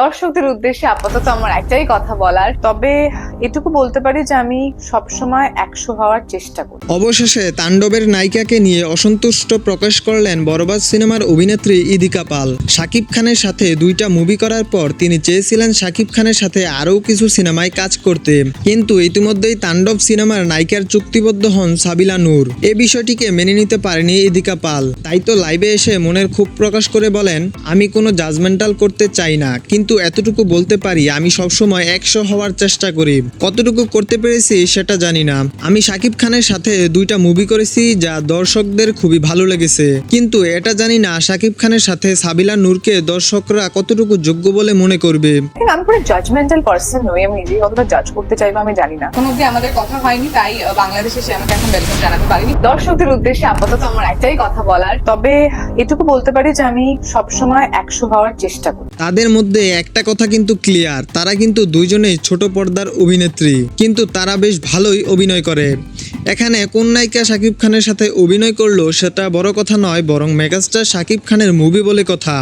দর্শকদের উদ্দেশ্যে আপাতত আমার একটাই কথা বলার। তবে এটুকু বলতে পারি যে আমি সবসময় একশো হওয়ার চেষ্টা করি। অবশেষে তাণ্ডবের নায়িকাকে নিয়ে অসন্তুষ্ট প্রকাশ করলেন বরবাদ সিনেমার অভিনেত্রী ইদিকা পাল। শাকিব খানের সাথে দুইটা মুভি করার পর তিনি চেয়েছিলেন শাকিব খানের সাথে আরও কিছু সিনেমায় কাজ করতে। কিন্তু ইতিমধ্যেই তাণ্ডব সিনেমার নায়িকার চুক্তিবদ্ধ হন সাবিলা নূর। এ বিষয়টিকে মেনে নিতে পারেনি ইদিকা পাল। তাই তো লাইভে এসে মনের ক্ষোভ প্রকাশ করে বলেন, আমি কোনো জাজমেন্টাল করতে চাই না। কিন্তু এতটুকু বলতে পারি, আমি সবসময় একশো হওয়ার চেষ্টা করি। কতটুকু করতে পেরেছি সেটা জানি না। আমি শাকিব খানের সাথে দুইটা মুভি করেছি যা দর্শকদের খুবই ভালো লেগেছে। কিন্তু এটা জানি না শাকিব খানের সাথে সাবিলা নূরকে দর্শকরা কতটুকু যোগ্য বলে মনে করবে। আমি পুরো জাজমেন্টাল পার্সন নই আমি নিজেই কতটা জাজ করতে চাইব আমি জানি না। কোনো আমাদের কথা হয়নি তাই বাংলাদেশে সে আমাকে এখন ওয়েলকাম জানাতে পারিনি। দর্শকদের উদ্দেশ্যে আপাতত আমার একটাই কথা বলার তবে এটুকু বলতে পারি যে আমি সবসময় একশো হওয়ার চেষ্টা করি। তাদের মধ্যে একটা কথা কিন্তু ক্লিয়ার তারা কিন্তু দুইজনেই ছোট পর্দার অভিনেত্রী। কিন্তু তারা বেশ ভালোই অভিনয় করে। এখানে কোন নায়িকা শাকিব খানের সাথে অভিনয় করল সেটা বড় কথা নয়, বরং মেগাস্টার শাকিব খানের মুভি বলে কথা।